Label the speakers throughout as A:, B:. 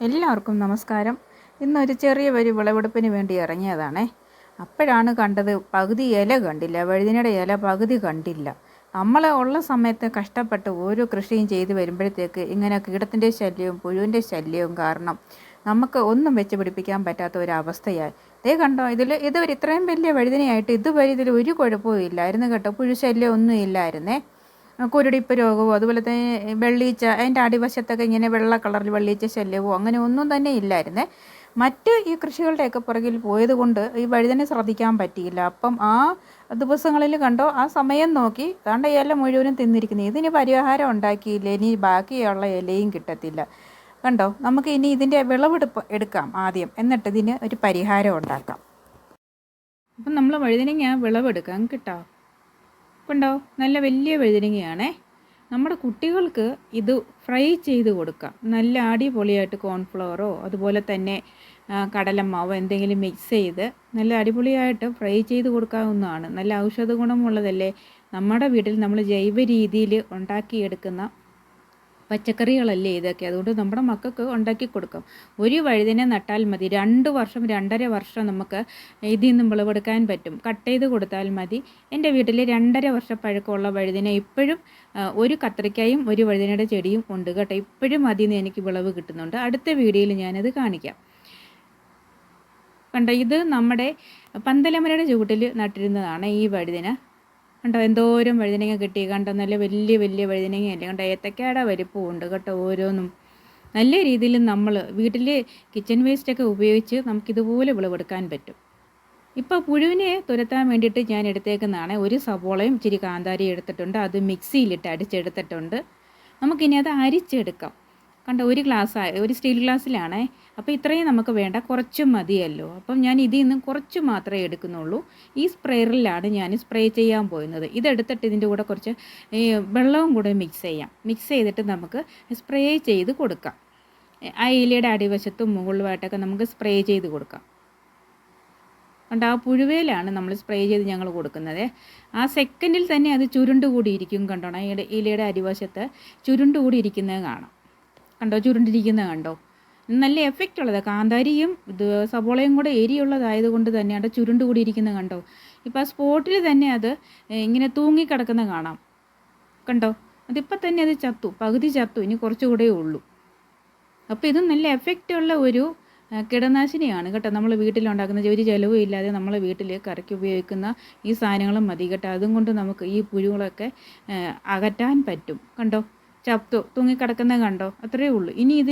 A: എല്ലാവർക്കും നമസ്കാരം. ഇന്നൊരു ചെറിയ ഒരു വിളവെടുപ്പിന് വേണ്ടി ഇറങ്ങിയതാണേ. അപ്പോഴാണ് കണ്ടത് പകുതി ഇല കണ്ടില്ല. വഴുതിനയുടെ ഇല പകുതി കണ്ടില്ല. നമ്മൾ ഉള്ള സമയത്ത് കഷ്ടപ്പെട്ട് ഓരോ കൃഷിയും ചെയ്ത് വരുമ്പോഴത്തേക്ക് ഇങ്ങനെ കീടത്തിന്റെ ശല്യവും പുഴുവിന്റെ ശല്യവും കാരണം നമുക്ക് ഒന്നും വെച്ച് പിടിപ്പിക്കാൻ പറ്റാത്ത ഒരു അവസ്ഥയായി. ദേ കണ്ടോ ഇതിൽ ഇതുവരെ ഇത്രയും വലിയ വഴുതിനയായിട്ട് ഇതുവരെ ഇതിൽ ഒരു കുഴപ്പവും ഇല്ലായിരുന്നു കേട്ടോ. പുഴു ശല്യം ഒന്നും ഇല്ലായിരുന്നേ. കുരുടിപ്പ് രോഗമോ അതുപോലെ തന്നെ വെള്ളീച്ച അതിന്റെ അടിവശത്തൊക്കെ ഇങ്ങനെ വെള്ള കളറിൽ വെള്ളീച്ച ശല്യമോ അങ്ങനെ ഒന്നും തന്നെ ഇല്ലായിരുന്നേ. മറ്റ് ഈ കൃഷികളുടെയൊക്കെ പുറകിൽ പോയത് കൊണ്ട് ഈ വഴുതനെ ശ്രദ്ധിക്കാൻ പറ്റിയില്ല. അപ്പം ആ ദിവസങ്ങളിൽ കണ്ടോ ആ സമയം നോക്കി കണ്ട ഇല മുഴുവനും തിന്നിരിക്കുന്നത് ഇതിന് പരിഹാരം ഉണ്ടാക്കിയില്ല? ഇനി ബാക്കിയുള്ള ഇലയും കിട്ടത്തില്ല. കണ്ടോ നമുക്ക് ഇനി ഇതിന്റെ വിളവെടുപ്പ് എടുക്കാം ആദ്യം. എന്നിട്ട് ഇതിന് ഒരു പരിഹാരം ഉണ്ടാക്കാം. അപ്പം നമ്മൾ വഴുതനങ്ങ വിളവെടുക്കാം കിട്ടോ. കണ്ടോ നല്ല വലിയ വഴുതനങ്ങയാണേ നമ്മുടെ കുട്ടികൾക്ക് ഇത് ഫ്രൈ ചെയ്ത് കൊടുക്കാം. നല്ല അടിപൊളിയായിട്ട് കോൺഫ്ലവറോ അതുപോലെ തന്നെ കടലമ്മാവോ എന്തെങ്കിലും മിക്സ് ചെയ്ത് നല്ല അടിപൊളിയായിട്ട് ഫ്രൈ ചെയ്ത് കൊടുക്കാവുന്നതാണ്. നല്ല ഔഷധ ഗുണമുള്ളതല്ലേ? നമ്മുടെ വീട്ടിൽ നമ്മൾ ജൈവ രീതിയിൽ ഉണ്ടാക്കിയെടുക്കുന്ന പച്ചക്കറികളല്ലേ ഇതൊക്കെ? അതുകൊണ്ട് നമ്മുടെ മക്കൾക്ക് ഉണ്ടാക്കി കൊടുക്കാം. ഒരു വഴുതിനെ നട്ടാൽ മതി. രണ്ട് വർഷം രണ്ടര വർഷം നമുക്ക് ഇതിൽ നിന്നും വിളവെടുക്കാൻ പറ്റും. കട്ട് ചെയ്ത് കൊടുത്താൽ മതി. എന്റെ വീട്ടിൽ രണ്ടര വർഷ പഴക്കമുള്ള വഴുതിനെ ഇപ്പോഴും ഒരു കത്രിക്കയും ഒരു വഴുതിനയുടെ ചെടിയും ഉണ്ട് കേട്ടോ. ഇപ്പോഴും അതിൽ നിന്ന് എനിക്ക് വിളവ് കിട്ടുന്നുണ്ട്. അടുത്ത വീഡിയോയിൽ ഞാനത് കാണിക്കാം. കണ്ടോ ഇത് നമ്മുടെ പന്തലമരയുടെ ചുവട്ടിൽ നട്ടിരുന്നതാണ് ഈ വഴുതിന. കണ്ടോ എന്തോരം വഴുതനങ്ങ കിട്ടി. കണ്ടോ നല്ല വലിയ വലിയ വഴുതനങ്ങയല്ലേ. കണ്ടോ ഏത്തക്കാട വലിപ്പമുണ്ട് കേട്ടോ ഓരോന്നും. നല്ല രീതിയിൽ നമ്മൾ വീട്ടിൽ കിച്ചൺ വേസ്റ്റൊക്കെ ഉപയോഗിച്ച് നമുക്കിതുപോലെ വിളവെടുക്കാൻ പറ്റും. ഇപ്പോൾ പുഴുവിനെ തുരത്താൻ വേണ്ടിയിട്ട് ഞാൻ എടുത്തേക്കുന്നതാണ് ഒരു സവോളയും ഇച്ചിരി കാന്താരി എടുത്തിട്ടുണ്ട്. അത് മിക്സിയിലിട്ട് അടിച്ചെടുത്തിട്ടുണ്ട്. നമുക്കിനി അത് അരിച്ചെടുക്കാം. കണ്ടോ ഒരു ഗ്ലാസ് ഒരു സ്റ്റീൽ ഗ്ലാസ്സിലാണേ. അപ്പോൾ ഇത്രയും നമുക്ക് വേണ്ട. കുറച്ച് മതിയല്ലോ. അപ്പം ഞാൻ ഇതിൽ നിന്ന് കുറച്ച് മാത്രമേ എടുക്കുന്നുള്ളൂ. ഈ സ്പ്രേയറിലാണ് ഞാൻ സ്പ്രേ ചെയ്യാൻ പോകുന്നത് ഇതെടുത്തിട്ട് ഇതിന്റെ കൂടെ കുറച്ച് വെള്ളവും കൂടെ മിക്സ് ചെയ്യാം. മിക്സ് ചെയ്തിട്ട് നമുക്ക് സ്പ്രേ ചെയ്ത് കൊടുക്കാം. ആ ഇലയുടെ അടിവശത്തും മുകളിലുമായിട്ടൊക്കെ നമുക്ക് സ്പ്രേ ചെയ്ത് കൊടുക്കാം. കണ്ട് ആ പുഴുവേലാണ് നമ്മൾ സ്പ്രേ ചെയ്ത് ഞങ്ങൾ കൊടുക്കുന്നത്. ആ സെക്കൻഡിൽ തന്നെ അത് ചുരുണ്ട് കൂടിയിരിക്കും കണ്ടോണം. ഇലയുടെ അരിവശത്ത് ചുരുണ്ട് കാണാം. കണ്ടോ? ചുരുണ്ടിരിക്കുന്നത് കണ്ടോ? നല്ല എഫക്റ്റ് ഉള്ളത്. കാന്താരിയും ഇത് സവോളയും കൂടെ എരിയുള്ളതായത് കൊണ്ട് തന്നെയാണ് ചുരുണ്ട് കൂടിയിരിക്കുന്നത് കണ്ടോ? ഇപ്പോൾ ആ സ്പോട്ടിൽ തന്നെ അത് ഇങ്ങനെ തൂങ്ങിക്കിടക്കുന്ന കാണാം. കണ്ടോ? അതിപ്പോൾ തന്നെ അത് ചത്തു. പകുതി ചത്തു. ഇനി കുറച്ചുകൂടെ ഉള്ളൂ. അപ്പോൾ ഇത് നല്ല എഫക്റ്റ് ഉള്ള ഒരു കീടനാശിനിയാണ് കേട്ടോ. നമ്മൾ വീട്ടിലുണ്ടാക്കുന്ന ഒരു ചിലവും ഇല്ലാതെ നമ്മൾ വീട്ടിൽ കറിക്ക് ഉപയോഗിക്കുന്ന ഈ സാധനങ്ങളും മതി കേട്ടോ. അതും കൊണ്ട് നമുക്ക് ഈ പുഴുകളൊക്കെ അകറ്റാൻ പറ്റും. കണ്ടോ? ചത്തു തൂങ്ങിക്കിടക്കുന്നത് കണ്ടോ? അത്രയേ ഉള്ളൂ. ഇനി ഇത്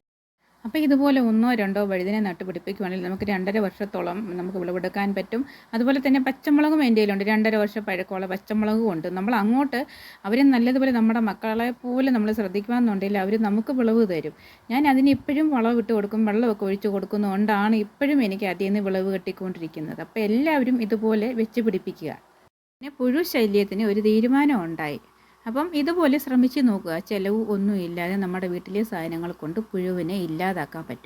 A: അപ്പോൾ ഇതുപോലെ ഒന്നോ രണ്ടോ വഴുതിനെ നട്ടുപിടിപ്പിക്കുവാണെങ്കിൽ നമുക്ക് രണ്ടര വർഷത്തോളം നമുക്ക് വിളവെടുക്കാൻ പറ്റും. അതുപോലെ തന്നെ പച്ചമുളകും എന്റെ കയ്യിലുണ്ട്. രണ്ടര വർഷം പഴക്കമുള്ള പച്ചമുളകും ഉണ്ട്. നമ്മൾ അങ്ങോട്ട് അവരെ നല്ലതുപോലെ നമ്മുടെ മക്കളെ പോലെ നമ്മൾ ശ്രദ്ധിക്കുകയെന്നുണ്ടെങ്കിൽ അവർ നമുക്ക് വിളവ് തരും. ഞാൻ അതിന് ഇപ്പോഴും വളം ഇട്ട് കൊടുക്കും വെള്ളമൊക്കെ ഒഴിച്ച് കൊടുക്കുന്നതുകൊണ്ടാണ് ഇപ്പോഴും എനിക്ക് അതിൽ നിന്ന് വിളവ് കെട്ടിക്കൊണ്ടിരിക്കുന്നത്. അപ്പോൾ എല്ലാവരും ഇതുപോലെ വെച്ച് പിടിപ്പിക്കുക. പിന്നെ പുഴു ശല്യത്തിന് ഒരു തീരുമാനം ഉണ്ടായി. അപ്പം ഇതുപോലെ ശ്രമിച്ച് നോക്കുക. ചിലവ് ഒന്നും ഇല്ലാതെ നമ്മുടെ വീട്ടിലെ സാധനങ്ങൾ കൊണ്ട് പുഴുവിനെ ഇല്ലാതാക്കാൻ പറ്റും.